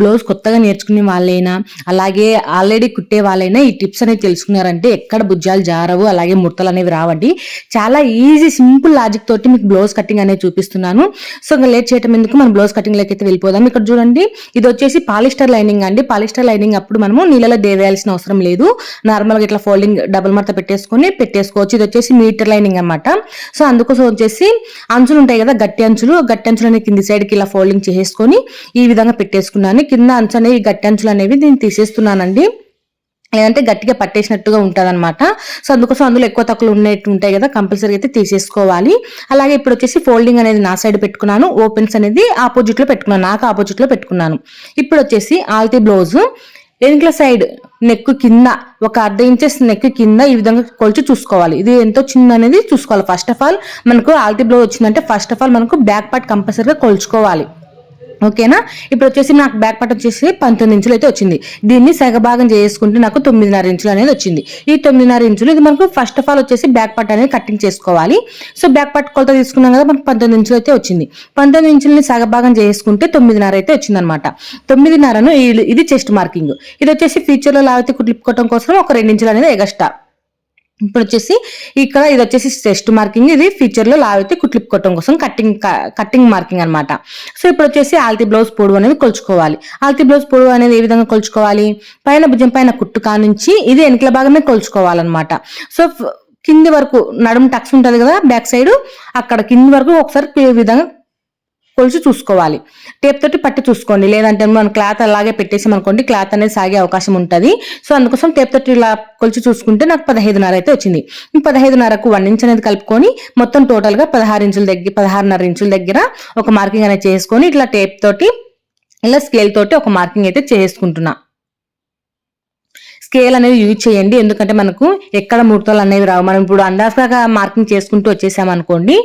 Blouse కొత్తగా నేర్చుకునే వాళ్ళైనా అలాగే ఆల్రెడీ కుట్టే వాళ్ళైనా ఈ టిప్స్ అనేవి తెలుసుకున్నారంటే ఎక్కడ భుజాలు జారవు అలాగే ముడతలు అనేవి రావండి. చాలా ఈజీ సింపుల్ లాజిక్ తోటి మీకు బ్లౌజ్ కటింగ్ అనేది చూపిస్తున్నాను. సో ఇంకా లేట్ చేయటం ఎందుకు? మనం బ్లౌజ్ కటింగ్ అయితే వెళ్ళిపోదాం. ఇక్కడ చూడండి ఇది వచ్చేసి పాలిస్టర్ లైనింగ్ అండి. పాలిస్టర్ లైనింగ్ అప్పుడు మనము నీళ్ళలో దేవేయాల్సిన అవసరం లేదు. నార్మల్గా ఇట్లా ఫోల్డింగ్ డబుల్ మడత పెట్టేసుకొని పెట్టేసుకోవచ్చు. ఇది వచ్చేసి మీటర్ లైనింగ్ అన్నమాట. సో అందుకోసం వచ్చేసి అంచులు ఉంటాయి కదా గట్టి అంచులు. గట్టి అంచులు అనేవి కింది సైడ్కి ఇలా ఫోల్డింగ్ చేసుకొని ఈ విధంగా పెట్టేసుకున్నాను. కింద అంచు అనేవి గట్టి అంచులు అనేవి నేను తీసేస్తున్నానండి. లేదంటే గట్టిగా పట్టేసినట్టుగా ఉంటుంది అనమాట సో అందుకోసం అందులో ఎక్కువ తక్కువ ఉండేట్టు ఉంటాయి కదా కంపల్సరీ అయితే తీసేసుకోవాలి. అలాగే ఇప్పుడు వచ్చేసి ఫోల్డింగ్ అనేది నా సైడ్ పెట్టుకున్నాను. ఓపెన్స్ అనేది ఆపోజిట్లో పెట్టుకున్నాను. నాకు ఆపోజిట్లో పెట్టుకున్నాను. ఇప్పుడు వచ్చేసి ఆల్తీ బ్లౌజ్. వెనుకల సైడ్ నెక్ కింద ఒక అర్ధ ఇంచెస్ నెక్ కింద ఈ విధంగా కొలిచి చూసుకోవాలి. ఇది ఎంతో చిన్న అనేది చూసుకోవాలి. ఫస్ట్ ఆఫ్ ఆల్ మనకు ఆల్తీ బ్లౌజ్ వచ్చిందంటే ఫస్ట్ ఆఫ్ ఆల్ మనకు బ్యాక్ పార్ట్ కంపల్సరీగా కొలుచుకోవాలి. ఓకేనా? ఇప్పుడు వచ్చేసి నాకు బ్యాక్ పార్ట్ వచ్చేసి పంతొమ్మిది ఇంచులు అయితే వచ్చింది. దీన్ని సగభాగం చేసుకుంటే నాకు తొమ్మిదిన్నర ఇంచులు అనేది వచ్చింది. ఈ తొమ్మిదిన్నర ఇంచులు ఇది మనకు ఫస్ట్ ఆఫ్ ఆల్ వచ్చేసి బ్యాక్ పార్ట్ అనేది కటింగ్ చేసుకోవాలి. సో బ్యాక్ పార్ట్ కొలత తీసుకున్నాం కదా మనకు పంతొమ్మిది ఇంచులు అయితే వచ్చింది. పంతొమ్మిది ఇంచులని సగభాగం చేసుకుంటే తొమ్మిదిన్నర అయితే వచ్చింది అనమాట తొమ్మిదిన్నరను ఇది- ఇది చెస్ట్ మార్కింగ్ ఇది వచ్చేసి ఫ్యూచర్లో లాగితే కుట్లిప్పుకోవడం కోసం ఒక రెండు ఇంచులు అనేది ఎగస్ట్రా ఇప్పుడు వచ్చేసి ఇక్కడ ఇది వచ్చేసి చెస్ట్ మార్కింగ్. ఇది ఫీచర్లో లావైతే కుట్లిప్ కొట్టడం కోసం కట్టింగ్ కట్టింగ్ మార్కింగ్ అన్నమాట. సో ఇప్పుడు వచ్చేసి ఆల్తీ బ్లౌజ్ పొడవు అనేది కొలుచుకోవాలి. ఆల్తీ బ్లౌజ్ పొడవు అనేది ఏ విధంగా కొలుచుకోవాలి? పైన భుజం పైన కుట్టు నుంచి ఇది వెనుకల భాగమే కొలుచుకోవాలన్నమాట. సో కింది వరకు నడుము టక్స్ ఉంటుంది కదా బ్యాక్ సైడ్ అక్కడ కింది వరకు ఒకసారి విధంగా కొలిచి చూసుకోవాలి. టేప్ తోటి పట్టి చూసుకోండి. లేదంటే మనం క్లాత్ అలాగే పెట్టేసాం అనుకోండి క్లాత్ అనేది సాగే అవకాశం ఉంటుంది. సో అందుకోసం టేప్ తోటి ఇలా కొలిచి చూసుకుంటే నాకు పదహైదున్నర అయితే వచ్చింది. పదహైదున్నరకు వన్ ఇంచ్ అనేది కలుపుకొని మొత్తం టోటల్గా పదహారు ఇంచుల దగ్గర పదహారున్నర ఇంచుల దగ్గర ఒక మార్కింగ్ అనేది చేసుకొని ఇట్లా టేప్ తోటి ఇలా స్కేల్ తోటి ఒక మార్కింగ్ అయితే చేసుకుంటున్నా. స్కేల్ అనేది యూజ్ చేయండి. ఎందుకంటే మనకు ఎక్కడ ముడతలు అనేవి రావు. మనం ఇప్పుడు అందాజగా మార్కింగ్ చేసుకుంటూ వచ్చేసాం అనుకోండి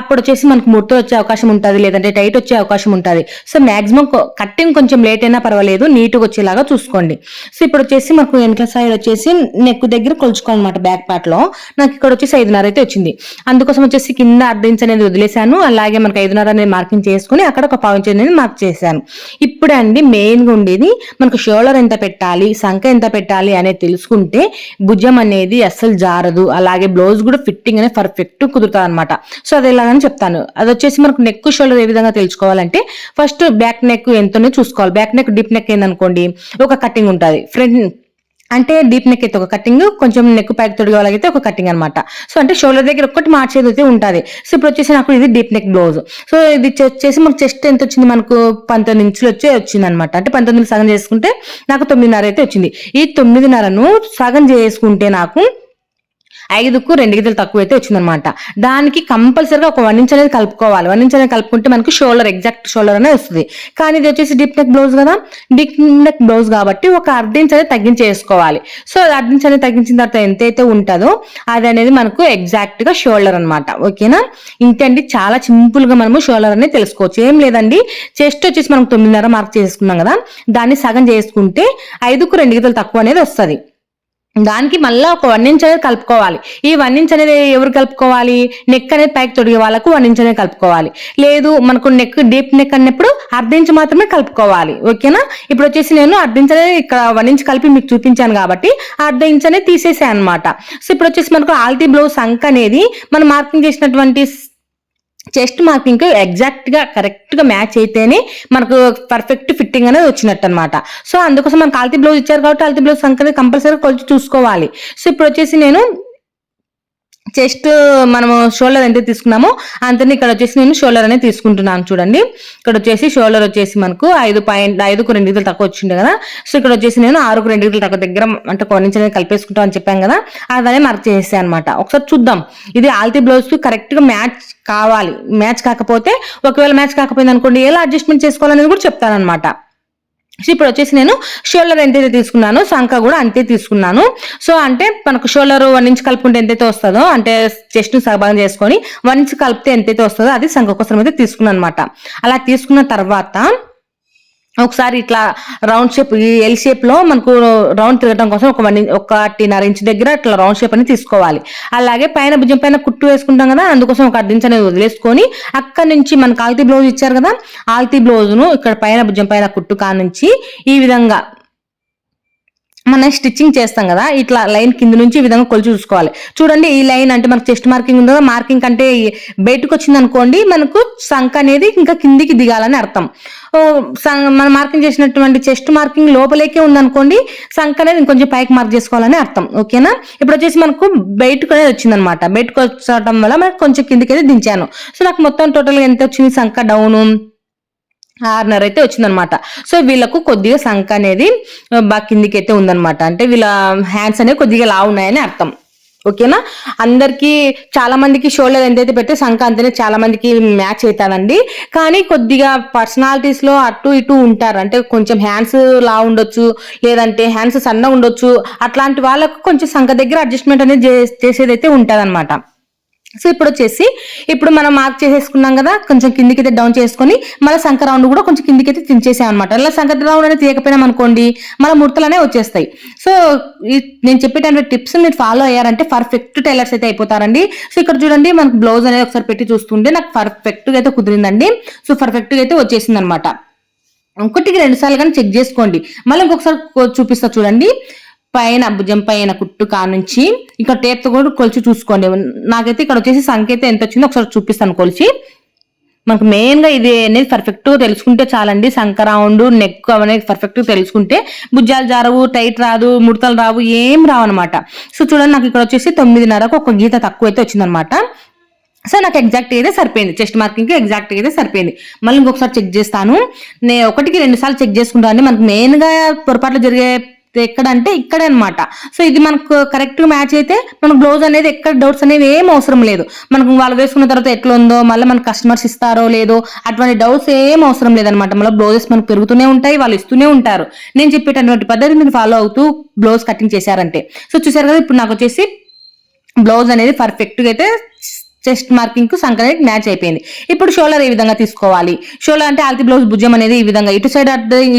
అప్పుడు వచ్చేసి మనకు ముడతలు వచ్చే అవకాశం ఉంటుంది లేదంటే టైట్ వచ్చే అవకాశం ఉంటుంది. సో మాక్సిమం కట్టింగ్ కొంచెం లేట్ అయినా పర్వాలేదు నీట్గా వచ్చేలాగా చూసుకోండి. సో ఇప్పుడు వచ్చేసి మనకు వెనక సైడ్ వచ్చేసి నెక్ దగ్గర కొలుచుకోవాలన్నమాట బ్యాక్ పార్ట్లో నాకు ఇక్కడ వచ్చేసి ఐదున్నర అయితే వచ్చింది. అందుకోసం వచ్చేసి కింద అర్ధ అనేది వదిలేశాను. అలాగే మనకు ఐదున్నర అనేది మార్కింగ్ చేసుకుని అక్కడ ఒక పావు అనేది మార్క్ చేశాను. ఇప్పుడు అండి మెయిన్గా ఉండేది మనకు షోల్డర్ ఎంత పెట్టాలి సంఖ ఎంత పెట్టాలి అనేది తెలుసుకుంటే భుజం అనేది అస్సలు జారదు. అలాగే బ్లౌజ్ కూడా ఫిట్టింగ్ అనేది పర్ఫెక్ట్ కుదురుతుంది అనమాట సో అది ఎలాగని చెప్తాను. అది వచ్చేసి మనకు నెక్ షోల్డర్ ఏ విధంగా తెలుసుకోవాలంటే ఫస్ట్ బ్యాక్ నెక్ ఎంతనే చూసుకోవాలి. బ్యాక్ నెక్ డీప్ నెక్ ఏందనుకోండి ఒక కటింగ్ ఉంటుంది. ఫ్రంట్ అంటే డీప్ నెక్ అయితే ఒక కటింగ్ కొంచెం నెక్ ప్యాక్ తొడిగే వాళ్ళకైతే ఒక కటింగ్ అనమాట సో అంటే షోల్డర్ దగ్గర ఒక్కటి మార్చేది అయితే ఉంటుంది. సో ఇప్పుడు వచ్చేసి నాకు ఇది డీప్ నెక్ బ్లౌజ్ సో ఇది వచ్చేసి మనకు చెస్ట్ ఎంత వచ్చింది? మనకు పంతొమ్మిది ఇంచులు వచ్చే వచ్చింది అనమాట అంటే పంతొమ్మిది సగం చేసుకుంటే నాకు తొమ్మిదిన్నర అయితే వచ్చింది. ఈ తొమ్మిదిన్నరను సగం చేసుకుంటే నాకు ఐదుకు రెండు గిద్దలు తక్కువ అయితే వచ్చిందనమాట దానికి కంపల్సరీగా ఒక వన్ ఇంచ్ అనేది కలుపుకోవాలి. వన్ ఇంచ్ అనేది కలుపుకుంటే మనకి షోల్డర్ ఎగ్జాక్ట్ షోల్డర్ అనేది వస్తుంది. కానీ ఇది వచ్చేసి డిప్ నెక్ బ్లౌజ్ కదా? డిప్ నెక్ బ్లౌజ్ కాబట్టి ఒక అర్ధ ఇంచ్ అనేది తగ్గించేసుకోవాలి. సో అర్ధ ఇంచ్ అనేది తగ్గించిన తర్వాత ఎంతైతే ఉంటుందో అది అనేది మనకు ఎగ్జాక్ట్గా షోల్డర్ అనమాట ఓకేనా? ఇంతండి చాలా సింపుల్గా మనము షోల్డర్ అనేది తెలుసుకోవచ్చు. ఏం లేదండి. చెస్ట్ వచ్చేసి మనం తొమ్మిదిన్నర మార్క్ చేసుకున్నాం కదా? దాన్ని సగం చేసుకుంటే ఐదుకు రెండు గిద్దలు తక్కువ అనేది వస్తుంది. దానికి మళ్ళీ ఒక వన్ ఇంచ్ అనేది కలుపుకోవాలి. ఈ వన్ ఇంచ్ అనేది ఎవరు కలుపుకోవాలి? నెక్ అనేది పైకి తొడిగే వాళ్ళకు వన్ ఇంచ్ అనేది కలుపుకోవాలి. లేదు మనకు నెక్ డీప్ నెక్ అన్నప్పుడు అర్ధ ఇంచ్ మాత్రమే కలుపుకోవాలి. ఓకేనా? ఇప్పుడు వచ్చేసి నేను అర్ధ ఇంచ్ అనేది ఇక్కడ వన్ ఇంచ్ కలిపి మీకు చూపించాను కాబట్టి అర్ధ ఇంచ్ అనేది తీసేసాను అనమాట సో ఇప్పుడు వచ్చేసి మనకు ఆల్తీ బ్లౌజ్ సంక్ అనేది మనం మార్కింగ్ చేసినటువంటి చెస్ట్ మార్కింగ్ ఎగ్జాక్ట్గా కరెక్ట్గా మ్యాచ్ అయితేనే మనకు పర్ఫెక్ట్ ఫిట్టింగ్ అనేది వచ్చినట్టు అనమాట సో అందుకోసం మనకు ఆల్తీ బ్లౌజ్ ఇచ్చారు కాబట్టి ఆల్తీ బ్లౌజ్ సంఖ్య కంపల్సరీ కొలిచి చూసుకోవాలి. సో ఇప్పుడు వచ్చేసి నేను చెస్ట్ మనము షోల్డర్ ఎంత తీసుకున్నామో అంతని ఇక్కడ వచ్చేసి నేను షోల్డర్ అనేది తీసుకుంటున్నాను చూడండి. ఇక్కడ వచ్చేసి షోల్డర్ వచ్చేసి మనకు ఐదు పాయింట్ ఐదుకు రెండు గీతలు తక్కువ వచ్చిండే కదా. సో ఇక్కడ వచ్చేసి నేను ఆరుకు రెండు గీతలు తక్కువ దగ్గర అంటే కొన్ని అనేది కలిపేసుకుంటాం అని చెప్పాను కదా. అదనే మార్క్ చేసేసాను అనమాట ఒకసారి చూద్దాం. ఇది ఆల్తీ బ్లౌజ్ కరెక్ట్గా కరెక్ట్గా మ్యాచ్ కావాలి. మ్యాచ్ కాకపోతే ఒకవేళ మ్యాచ్ కాకపోయింది అనుకోండి ఎలా అడ్జస్ట్మెంట్ చేసుకోవాలనేది కూడా చెప్తాను అనమాట సో ఇప్పుడు వచ్చేసి నేను షోల్డర్ ఎంతైతే తీసుకున్నానో సంఖ కూడా అంతే తీసుకున్నాను. సో అంటే మనకు షోల్డర్ వన్ ఇంచ్ కలుపుకుంటే ఎంతైతే వస్తుందో అంటే చెస్ట్ సగభాగం చేసుకొని వన్ ఇంచ్ కలిపితే ఎంతైతే వస్తుందో అది సంఖ కోసం అయితే తీసుకున్నాను అనమాట అలా తీసుకున్న తర్వాత ఒకసారి ఇట్లా రౌండ్ షేప్ ఈ ఎల్ షేప్లో మనకు రౌండ్ తిరగడం కోసం ఒక వన్ ఒకటిన్నర ఇంచ్ దగ్గర ఇట్లా రౌండ్ షేప్ అని తీసుకోవాలి. అలాగే పైన భుజం పైన కుట్టు వేసుకుంటాం కదా అందుకోసం ఒక అర్ధించ్ అనేది వదిలేసుకొని అక్కడ నుంచి మనకు ఆల్తీ బ్లౌజ్ ఇచ్చారు కదా ఆల్తీ బ్లౌజ్ను ఇక్కడ పైన భుజం పైన కుట్టు కానుంచి ఈ విధంగా మనం స్టిచ్చింగ్ చేస్తాం కదా ఇట్లా లైన్ కింద నుంచి ఈ విధంగా కొలిచి చూసుకోవాలి. చూడండి ఈ లైన్ అంటే మనకు చెస్ట్ మార్కింగ్ ఉందో మార్కింగ్ కంటే బయటకు వచ్చింది అనుకోండి మనకు సంఖ అనేది ఇంకా కిందికి దిగాలని అర్థం. ఓ, మనం మార్కింగ్ చేసినటువంటి చెస్ట్ మార్కింగ్ లోపలేకే ఉందనుకోండి సంఖ అనేది ఇంకొంచెం పైకి మార్క్ చేసుకోవాలని అర్థం. ఓకేనా? ఇప్పుడు వచ్చేసి మనకు బయటకు అనేది వచ్చింది అనమాట బయటకు వచ్చడం వల్ల మనకు కొంచెం కిందికి అయితే దించాను. సో నాకు మొత్తం టోటల్గా ఎంత వచ్చింది? సంఖ డౌను ఆరున్నర అయితే వచ్చిందనమాట. సో వీళ్ళకు కొద్దిగా సంఖ అనేది బాగా కిందికి అయితే ఉందన్నమాట అంటే వీళ్ళ హ్యాండ్స్ అనేవి కొద్దిగా లా ఉన్నాయని అర్థం. ఓకేనా? అందరికి చాలా మందికి షోల్డర్ ఎంతైతే పెడితే సంఖ అంతనే చాలా మందికి మ్యాచ్ అవుతారండి కానీ కొద్దిగా పర్సనాలిటీస్లో అటు ఇటు ఉంటారు. అంటే కొంచెం హ్యాండ్స్ లా ఉండొచ్చు లేదంటే హ్యాండ్స్ సన్నగా ఉండొచ్చు. అట్లాంటి వాళ్ళకు కొంచెం సంఖ దగ్గర అడ్జస్ట్మెంట్ అనేది చే- చేసేదైతే ఉంటదన్నమాట సో ఇప్పుడు వచ్చేసి ఇప్పుడు మనం మార్క్ చేసేసుకున్నాం కదా కొంచెం కిందికైతే అయితే డౌన్ చేసుకొని మళ్ళీ సంఖ రౌండ్ కూడా కొంచెం కిందికైతే అయితే తించేసాం అనమాట అలా సంఖ రౌండ్ అనేది తీయకపోయినాం అనుకోండి మళ్ళీ ముడతలనే వచ్చేస్తాయి. సో ఈ- నేను చెప్పేటటువంటి టిప్స్ మీరు ఫాలో అయ్యారంటే పర్ఫెక్ట్ టైలర్స్ అయితే అయిపోతారండి. సో ఇక్కడ చూడండి మనకు బ్లౌజ్ అనేది ఒకసారి పెట్టి చూస్తుంటే నాకు పర్ఫెక్ట్గా అయితే కుదిరిందండి. సో పర్ఫెక్ట్గా అయితే వచ్చేసింది అనమాట ఒకటికి రెండు సార్లు కానీ చెక్ చేసుకోండి. మళ్ళీ ఇంకొకసారి చూపిస్తా చూడండి. పైన భుజం పైన కుట్టు కానుంచి ఇక్కడ టేప్తో కూడా కొలిచి చూసుకోండి. నాకైతే ఇక్కడ వచ్చేసి సంఖ్య ఎంత వచ్చిందో ఒకసారి చూపిస్తాను కొలిచి. మనకు మెయిన్గా ఇది అనేది పర్ఫెక్ట్గా తెలుసుకుంటే చాలండి. సంక రౌండ్ నెక్ అనేది పర్ఫెక్ట్గా తెలుసుకుంటే భుజాలు జారవు టైట్ రాదు ముడతలు రావు ఏం రావు అనమాట సో చూడండి నాకు ఇక్కడ వచ్చేసి తొమ్మిదిన్నరకు ఒక గీత తక్కువ అయితే వచ్చిందనమాట సో నాకు ఎగ్జాక్ట్ అయితే సరిపోయింది. చెస్ట్ మార్కింగ్ ఎగ్జాక్ట్ అయితే సరిపోయింది. మళ్ళీ ఇంకొకసారి చెక్ చేస్తాను. నేను ఒకటికి రెండు సార్లు చెక్ చేసుకుంటాను మనకు మెయిన్గా పొరపాట్లు జరిగే ఎక్కడంటే ఇక్కడే అనమాట సో ఇది మనకు కరెక్ట్ మ్యాచ్ అయితే మనకు బ్లౌజ్ అనేది ఎక్కడ డౌట్స్ అనేవి ఏం అవసరం లేదు. మనకు వాళ్ళు వేసుకున్న తర్వాత ఎట్లా ఉందో మళ్ళీ మనకు కస్టమర్స్ ఇస్తారో లేదో అటువంటి డౌట్స్ ఏం అవసరం లేదనమాట మళ్ళీ బ్లౌజెస్ మనకు పెరుగుతూనే ఉంటాయి వాళ్ళు ఇస్తూనే ఉంటారు. నేను చెప్పేటటువంటి పద్ధతి మీరు ఫాలో అవుతూ బ్లౌజ్ కటింగ్ చేశారంటే. సో చూసారు కదా ఇప్పుడు నాకు వచ్చేసి బ్లౌజ్ అనేది పర్ఫెక్ట్గా అయితే చెస్ట్ మార్కింగ్కు సంక అనేది మ్యాచ్ అయిపోయింది. ఇప్పుడు షోల్డర్ ఏ విధంగా తీసుకోవాలి? షోల్డర్ అంటే ఆల్తి బ్లౌజ్ భుజం అనేది ఈ విధంగా ఇటు సైడ్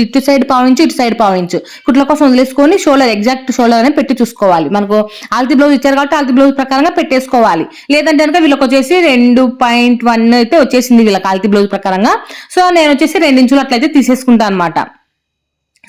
ఇటు సైడ్ పావించు ఇటు సైడ్ పావించు కుట్ల కోసం వదిలేసుకొని షోల్డర్ ఎగ్జాక్ట్ షోల్డర్ అనేది పెట్టి చూసుకోవాలి. మనకు ఆల్తి బ్లౌజ్ ఇచ్చారు కాబట్టి ఆల్తి బ్లౌజ్ ప్రకారంగా పెట్టేసుకోవాలి. లేదంటే కనుక వీళ్ళకి వచ్చేసి రెండు పాయింట్ వన్ అయితే వచ్చేసింది వీళ్ళకి ఆల్తి బ్లౌజ్ ప్రకారంగా. సో నేను వచ్చేసి రెండు ఇంచులు అట్లయితే తీసేసుకుంటాను అనమాట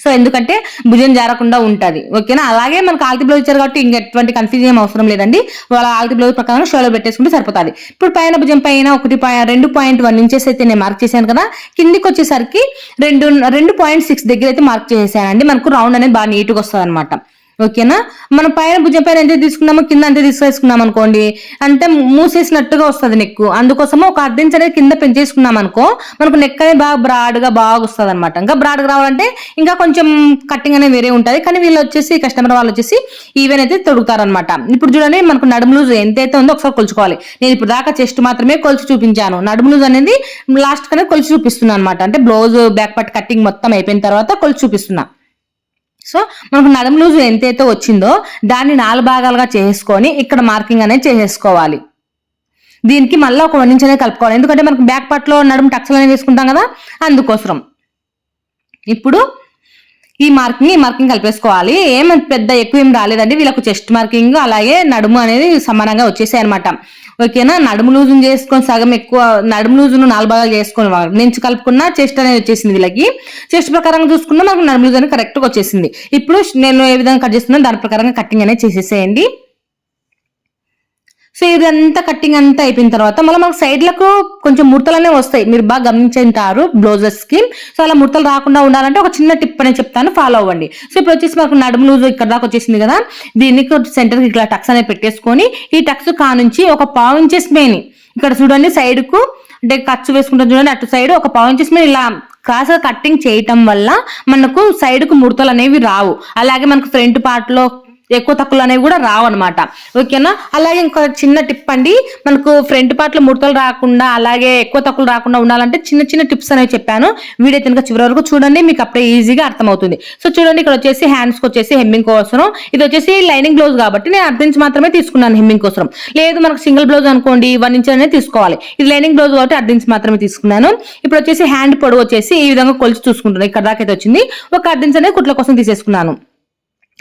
సో ఎందుకంటే భుజం జారకుండా ఉంటుంది ఓకేనా? అలాగే మనకు ఆల్తి బ్లౌజ్ ఇచ్చారు కాబట్టి ఇంక ఎటువంటి కన్ఫ్యూజన్ ఏం అవసరం లేదండి. వాళ్ళ ఆల్తి బ్లౌజ్ ప్రకారం షోలో పెట్టేసుకుంటే సరిపోతుంది. ఇప్పుడు పైన భుజం పైన ఒకటి రెండు పాయింట్ వన్ ఇంచెస్ అయితే నేను మార్క్ చేశాను కదా కిందికి వచ్చేసరికి రెండు రెండు పాయింట్ సిక్స్ దగ్గర అయితే మార్క్ చేశానండి. మనకు రౌండ్ అనేది బాగా నీట్గా వస్తుంది అనమాట ఓకేనా? మనం పైన భుజం పైన ఎంత తీసుకున్నామో కింద అంతే తీసుకేసుకున్నాం అనుకోండి. అంటే మూసేసినట్టుగా వస్తుంది నెక్ అందుకోసము ఒక అర్ధ ఇంచ్ అనేది కింద పెంచేసుకున్నాం అనుకో మనకు నెక్ అనేది బాగా బ్రాడ్గా బాగా వస్తుంది అనమాట ఇంకా బ్రాడ్గా రావాలంటే ఇంకా కొంచెం కట్టింగ్ అనేది వేరే ఉంటుంది. కానీ వీళ్ళు వచ్చేసి కస్టమర్ వాళ్ళు వచ్చేసి ఈవెన్ అయితే తొడుగుతారనమాట ఇప్పుడు చూడండి మనకు నడుము లూజ్ ఎంతైతే ఉందో ఒకసారి కొలుచుకోవాలి. నేను ఇప్పుడు దాకా చెస్ట్ మాత్రమే కొలిచి చూపించాను. నడుము లూజ్ అనేది లాస్ట్ కనే కొలిచి చూపిస్తున్నాను అనమాట అంటే బ్లౌజ్ బ్యాక్ పట్ కట్టింగ్ మొత్తం అయిపోయిన తర్వాత కొలిచి చూపిస్తున్నా. సో మనకు నడుము లూజు ఎంతైతే వచ్చిందో దాన్ని నాలుగు భాగాలుగా చేసుకొని ఇక్కడ మార్కింగ్ అనేది చేసేసుకోవాలి. దీనికి మళ్ళీ ఒక వన్ ఇంచ్ అనేది కలుపుకోవాలి. ఎందుకంటే మనకు బ్యాక్ పార్ట్లో నడుము టక్స్లు అనేది వేసుకుంటాం కదా అందుకోసం ఇప్పుడు ఈ మార్కింగ్ ఈ మార్కింగ్ కలిపేసుకోవాలి. ఏం పెద్ద ఎక్కువ ఏం రాలేదండి. వీళ్ళకు చెస్ట్ మార్కింగ్ అలాగే నడుము అనేది సమానంగా వచ్చేసాయి అనమాట ఓకేనా? నడుము లూజును చేసుకొని సగం ఎక్కువ నడుము లూజును నాలుగు భాగాలు చేసుకొని నుంచి కలుపుకున్న చెస్ట్ అనేది వచ్చేసింది వీళ్ళకి. చెస్ట్ ప్రకారంగా చూసుకున్నా మనకు నడుము లూజ్ అనేది కరెక్ట్గా వచ్చేసింది. ఇప్పుడు నేను ఏ విధంగా కట్ చేస్తున్నా దాని ప్రకారంగా కటింగ్ అనేది చేసేసేయండి. సో ఇదంతా కట్టింగ్ అంతా అయిపోయిన తర్వాత మళ్ళీ మనకు సైడ్లకు కొంచెం ముడతలనే వస్తాయి. మీరు బాగా గమనించుంటారు బ్లౌజెస్కి. సో అలా ముడతలు రాకుండా ఉండాలంటే ఒక చిన్న టిప్ అనే చెప్తాను. ఫాలో అవ్వండి. సో ఇప్పుడు వచ్చేసి మనకు నడుము లూజ్ ఇక్కడ దాకా వచ్చేసింది కదా. దీనికి సెంటర్కి ఇట్లా టక్స్ అనేది పెట్టేసుకొని ఈ టక్స్ కా నుంచి ఒక పావు ఇంచెస్ మేని ఇక్కడ చూడండి సైడ్కు అంటే ఖర్చు వేసుకుంటాం చూడండి. అటు సైడ్ ఒక పావు ఇంచెస్ మీద ఇలా క్రాస్ కట్టింగ్ చేయటం వల్ల మనకు సైడ్కు ముడతలు అనేవి రావు. అలాగే మనకు ఫ్రంట్ పార్ట్లో ఎక్కువ తక్కువలు అనేవి కూడా రావు అనమాట ఓకేనా? అలాగే ఇంకొక చిన్న టిప్ అండి. మనకు ఫ్రంట్ పార్ట్లో ముడతలు రాకుండా అలాగే ఎక్కువ తక్కువలు రాకుండా ఉండాలంటే చిన్న చిన్న టిప్స్ అనేవి చెప్పాను. వీడియో తినక చివరి వరకు చూడండి మీకు అప్పుడే ఈజీగా అర్థమవుతుంది. సో చూడండి ఇక్కడ వచ్చేసి హ్యాండ్స్కి వచ్చేసి హెమ్మింగ్ కోసం ఇది వచ్చేసి లైనింగ్ బ్లౌజ్ కాబట్టి నేను అర్థం ఇంచ్ మాత్రమే తీసుకున్నాను హెమ్మింగ్ కోసం లేదు మనకు సింగిల్ బ్లౌజ్ అనుకోండి వన్ ఇంచ్ అనేది తీసుకోవాలి. ఇది లైనింగ్ బ్లౌజ్ కాబట్టి అర్థం ఇంచ్ మాత్రమే తీసుకున్నాను. ఇప్పుడు వచ్చేసి హ్యాండ్ పొడవు వచ్చేసి ఈ విధంగా కొలిచి చూసుకుంటున్నాను. ఇక్కడ దాకా అయితే వచ్చింది. ఒక అర్థం అనేది కుట్ల కోసం తీసేసుకున్నాను.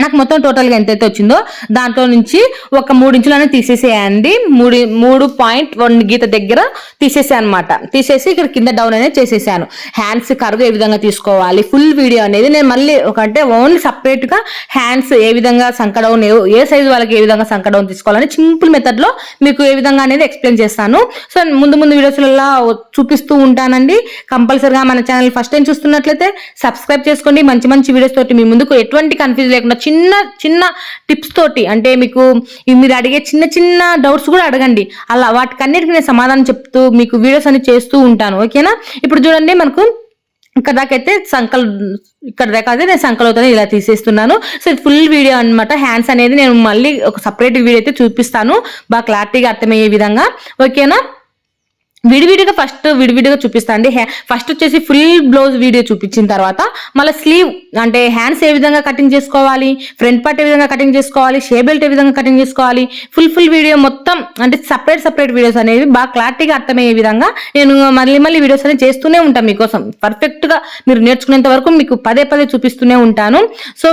నాకు మొత్తం టోటల్గా ఎంతైతే వచ్చిందో దాంట్లో నుంచి ఒక మూడు ఇంచులనే తీసేసేయండి. మూడు మూడు పాయింట్ వన్ గీత దగ్గర తీసేసాను అనమాట తీసేసి ఇక్కడ కింద డౌన్ అనేది చేసేసాను. హ్యాండ్స్ కరుగు ఏ విధంగా తీసుకోవాలి? ఫుల్ వీడియో అనేది నేను మళ్ళీ ఒక అంటే ఓన్లీ సపరేట్గా హ్యాండ్స్ ఏ విధంగా సంకడౌన్ ఏ సైజు వాళ్ళకి ఏ విధంగా సంకడౌన్ తీసుకోవాలని సింపుల్ మెథడ్లో మీకు ఏ విధంగా అనేది ఎక్స్ప్లెయిన్ చేస్తాను. సో ముందు ముందు వీడియోస్లలో చూపిస్తూ ఉంటానండి. కంపల్సరిగా మన ఛానల్ ఫస్ట్ టైం చూస్తున్నట్లయితే సబ్స్క్రైబ్ చేసుకోండి. మంచి మంచి వీడియోస్ తోటి మీ ముందుకు ఎటువంటి కన్ఫ్యూజ్ లేకుండా చిన్న చిన్న టిప్స్ తోటి అంటే మీకు మీరు అడిగే చిన్న చిన్న డౌట్స్ కూడా అడగండి. అలా వాటికన్నిటికీ నేను సమాధానం చెప్తూ మీకు వీడియోస్ అన్ని చేస్తూ ఉంటాను. ఓకేనా ఇప్పుడు చూడండి మనకు ఇక్కడ దాకైతే సంకల్ ఇక్కడ దాకా అయితే నేను సంకల్ అవుతుంది ఇలా తీసేస్తున్నాను. సో ఇది ఫుల్ వీడియో అన్నమాట. హ్యాండ్స్ అనేది నేను మళ్ళీ ఒక సపరేట్ వీడియో అయితే చూపిస్తాను. బాగా క్లారిటీగా అర్థమయ్యే విధంగా. ఓకేనా విడివిడిగా ఫస్ట్ విడివిడిగా చూపిస్తా అండి. ఫస్ట్ వచ్చేసి ఫుల్ బ్లౌజ్ వీడియో చూపించిన తర్వాత మళ్ళీ స్లీవ్ అంటే హ్యాండ్స్ ఏ విధంగా కటింగ్ చేసుకోవాలి ఫ్రంట్ పార్ట్ ఏ విధంగా కటింగ్ చేసుకోవాలి షే బెల్ట్ ఏ విధంగా కటింగ్ చేసుకోవాలి ఫుల్ ఫుల్ వీడియో మొత్తం అంటే సపరేట్ సపరేట్ వీడియోస్ అనేవి బాగా క్లారిటీగా అర్థమయ్యే విధంగా నేను మళ్ళీ మళ్ళీ వీడియోస్ అనేవి చేస్తూనే ఉంటాను మీకోసం. పర్ఫెక్ట్గా మీరు నేర్చుకునేంత వరకు మీకు పదే పదే చూపిస్తూనే ఉంటాను. సో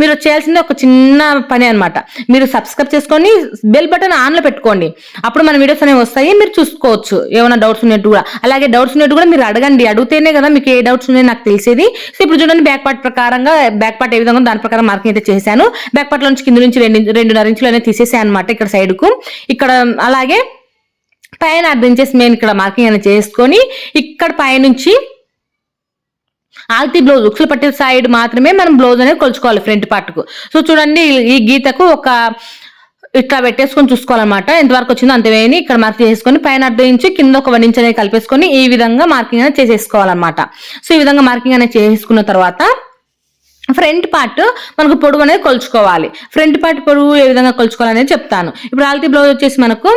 మీరు చేయాల్సింది ఒక చిన్న పని అనమాట మీరు సబ్స్క్రైబ్ చేసుకొని బెల్ బటన్ ఆన్లో పెట్టుకోండి. అప్పుడు మన వీడియోస్ అనేవి వస్తాయి మీరు చూసుకోవచ్చు. ఏమైనా డౌట్స్ ఉన్నట్టు కూడా. అలాగే డౌట్స్ ఉన్నట్టు కూడా మీరు అడగండి. అడిగితేనే కదా మీకు ఏ డౌట్స్ ఉన్నాయో నాకు తెలిసేది. సో ఇప్పుడు చూడండి బ్యాక్ పార్ట్ ప్రకారంగా బ్యాక్ పార్ట్ ఏ విధంగా దాని ప్రకారం మార్కింగ్ అయితే చేశాను. బ్యాక్ పార్ట్ నుంచి కింద నుంచి రెండు రెండున్నర ఇంచులు అనేది తీసేసాను అనమాట ఇక్కడ సైడ్కు ఇక్కడ అలాగే పైన అర్థం చేసి మేము ఇక్కడ మార్కింగ్ అనేది చేసుకొని ఇక్కడ పైనుంచి ఆల్తీ బ్లౌజ్ ఉక్సులు పట్టే సైడ్ మాత్రమే మనం బ్లౌజ్ అనేది కొలుచుకోవాలి ఫ్రంట్ పార్ట్కు. సో చూడండి ఈ గీతకు ఒక ఇట్లా పెట్టేసుకొని చూసుకోవాలన్నమాట. ఎంతవరకు వచ్చిందో అంత వేయని ఇక్కడ మార్క్ చేసుకొని పైన అర్ధం ఇంచు కింద ఒక వన్ ఇంచ్ అనేది కలిపేసుకొని ఈ విధంగా మార్కింగ్ అనేది చేసేసుకోవాలన్నమాట. సో ఈ విధంగా మార్కింగ్ అనేది చేసుకున్న తర్వాత ఫ్రంట్ పార్ట్ మనకు పొడవు అనేది కొలుచుకోవాలి. ఫ్రంట్ పార్ట్ పొడవు ఏ విధంగా కొలుచుకోవాలనేది చెప్తాను. ఇప్పుడు ఆల్తీ బ్లౌజ్ వచ్చేసి మనకు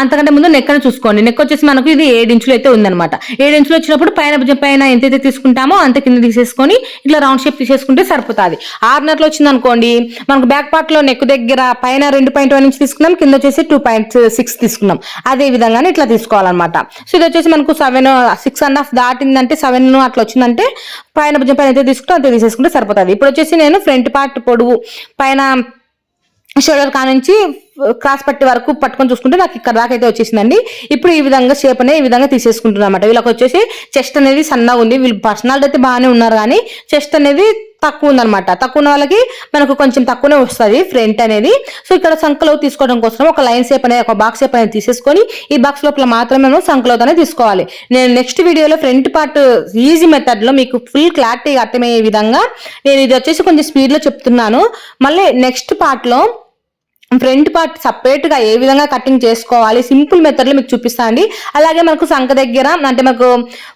అంతకంటే ముందు నెక్కను చూసుకోండి. నెక్ వచ్చేసి మనకు ఇది ఏడు ఇంచులు అయితే ఉందనమాట ఏడు ఇంచులు వచ్చినప్పుడు పైన పైన ఎంతైతే తీసుకుంటామో అంత కింద తీసేసుకొని ఇట్లా రౌండ్ షేప్ తీసేసుకుంటే సరిపోతుంది. ఆరున్నరలో వచ్చింది అనుకోండి మనకు బ్యాక్ పార్ట్లో నెక్ దగ్గర పైన రెండు పాయింట్ వన్ ఇంచ్ తీసుకున్నాం కింద వచ్చేసి టూ పాయింట్ సిక్స్ తీసుకున్నాం. అదే విధంగానే ఇట్లా తీసుకోవాలన్నమాట. సో ఇది వచ్చేసి మనకు సెవెన్ సిక్స్ అండ్ హాఫ్ దాటిందంటే సెవెన్ అట్లా వచ్చిందంటే పైన భుజం పైన అయితే తీసుకుంటే అంతే తీసేసుకుంటే సరిపోతుంది. ఇప్పుడు వచ్చేసి నేను ఫ్రంట్ పార్ట్ పొడవు పైన షోల్డర్ కా నుంచి క్రాస్ పట్టి వరకు పట్టుకొని చూసుకుంటే నాకు ఇక్కడ దాకా అయితే వచ్చేసిందండి. ఇప్పుడు ఈ విధంగా షేప్ అనేది ఈ విధంగా తీసేసుకుంటున్నాను అనమాట వీళ్ళకి వచ్చేసి చెస్ట్ అనేది సన్నగా ఉంది. వీళ్ళు పర్సనాలిటీ అయితే బాగానే ఉన్నారు కానీ చెస్ట్ అనేది తక్కువ ఉందనమాట తక్కువ ఉన్న వాళ్ళకి మనకు కొంచెం తక్కువనే వస్తుంది ఫ్రంట్ అనేది. సో ఇక్కడ సంకలో తీసుకోవడం కోసం ఒక లైన్ షేప్ అనేది ఒక బాక్స్ షేప్ అనేది తీసేసుకొని ఈ బాక్స్ లోపల మాత్రమే మనం సంకలోత్ తీసుకోవాలి. నేను నెక్స్ట్ వీడియోలో ఫ్రంట్ పార్ట్ ఈజీ మెథడ్లో మీకు ఫుల్ క్లారిటీగా అర్థమయ్యే విధంగా నేను ఇది వచ్చేసి కొంచెం స్పీడ్లో చెప్తున్నాను. మళ్ళీ నెక్స్ట్ పార్ట్లో ఫ్రంట్ పార్ట్ సపరేట్గా ఏ విధంగా కటింగ్ చేసుకోవాలి? సింపుల్ మెథడ్లో మీకు చూపిస్తా అండి. అలాగే మనకు సంఖ దగ్గర అంటే మనకు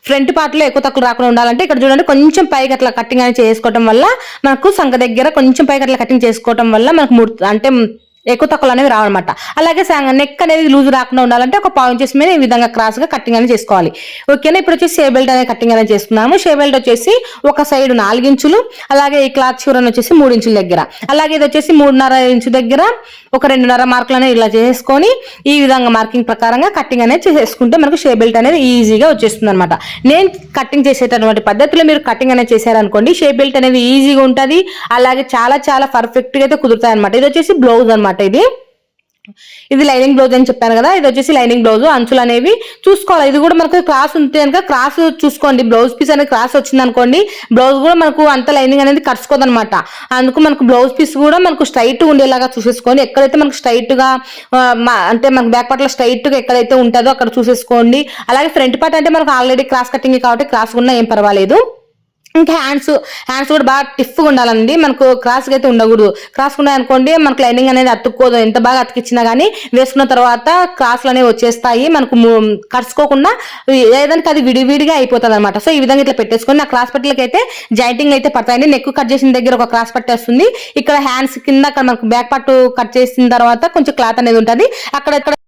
ఫ్రంట్ పార్ట్లో ఎక్కువ తక్కువ రాకుండా ఉండాలంటే ఇక్కడ చూడండి కొంచెం పైకి అట్లా కటింగ్ అనేది చేసుకోవడం వల్ల మనకు సంఖ దగ్గర కొంచెం పైకి అట్లా కటింగ్ చేసుకోవడం వల్ల మనకు అంటే ఎక్కువ తక్కువ అనేవి రావన్నమాట. అలాగే నెక్ అనేది లూజ్ రాకుండా ఉండాలంటే ఒక పావు ఇంచెస్ మీద ఈ విధంగా క్రాస్గా కటింగ్ అనేది చేసుకోవాలి. ఓకేనా ఇప్పుడు వచ్చేసి షే బెల్ట్ అనేది కటింగ్ అనేది చేసుకున్నాము షే బెల్ట్ వచ్చేసి ఒక సైడ్ నాలుగించులు అలాగే ఈ క్లాత్ చూరని వచ్చేసి మూడు ఇంచుల దగ్గర. అలాగే ఇది వచ్చేసి మూడున్నర ఇంచు దగ్గర ఒక రెండున్నర మార్కులు అనేది ఇలా చేసుకొని ఈ విధంగా మార్కింగ్ ప్రకారంగా కటింగ్ అనేది చేసుకుంటే మనకు షే బెల్ట్ అనేది ఈజీగా వచ్చేస్తుంది అనమాట నేను కటింగ్ చేసేటటువంటి పద్ధతిలో మీరు కటింగ్ అనేది చేశారనుకోండి షే బెల్ట్ అనేది ఈజీగా ఉంటుంది అలాగే చాలా చాలా పర్ఫెక్ట్గా అయితే కుదురుతాయి అనమాట ఇది వచ్చేసి బ్లౌజ్ అనమాట ఇది ఇది లైనింగ్ బ్లౌజ్ అని చెప్పాను కదా ఇది వచ్చేసి లైనింగ్ బ్లౌజ్ అంచులు అనేవి చూసుకోవాలి. ఇది కూడా మనకు క్రాస్ ఉంటే కనుక క్రాస్ చూసుకోండి. బ్లౌజ్ పీస్ అనేది క్రాస్ వచ్చింది అనుకోండి బ్లౌజ్ కూడా మనకు అంత లైనింగ్ అనేది కరుచుకోదనమాట అందుకు మనకు బ్లౌజ్ పీస్ కూడా మనకు స్ట్రైట్ ఉండేలాగా చూసేసుకోండి. ఎక్కడైతే మనకు స్ట్రైట్గా మా- అంటే మనకు బ్యాక్ పార్ట్లో స్ట్రైట్గా ఎక్కడైతే ఉంటుందో అక్కడ చూసేసుకోండి. అలాగే ఫ్రంట్ పార్ట్ అంటే మనకు ఆల్రెడీ క్రాస్ కటింగ్ కాబట్టి క్రాస్ ఉన్నా ఏం పర్వాలేదు. ఇంకా హ్యాండ్స్ హ్యాండ్స్ కూడా బాగా టిఫ్గా ఉండాలండి. మనకు క్రాస్గా అయితే ఉండకూడదు. క్రాస్ ఉన్నాయి అనుకోండి మనకు లైనింగ్ అనేది అతుక్కోదు. ఎంత బాగా అతికిచ్చినా కానీ వేసుకున్న తర్వాత క్రాస్లు అనేవి వచ్చేస్తాయి. మనకు కరుచుకోకుండా ఏదానికి అది విడివిడిగా అయిపోతుంది అనమాట సో ఈ విధంగా ఇట్లా పెట్టేసుకొని నా క్రాస్ పట్టీలకి అయితే జాయింటింగ్ అయితే పడతాయండి. నెక్ కట్ చేసిన దగ్గర ఒక క్రాస్ పట్టి వస్తుంది. ఇక్కడ హ్యాండ్స్ కింద అక్కడ మనకు బ్యాక్ పట్టు కట్ చేసిన తర్వాత కొంచెం క్లాత్ అనేది ఉంటుంది. అక్కడ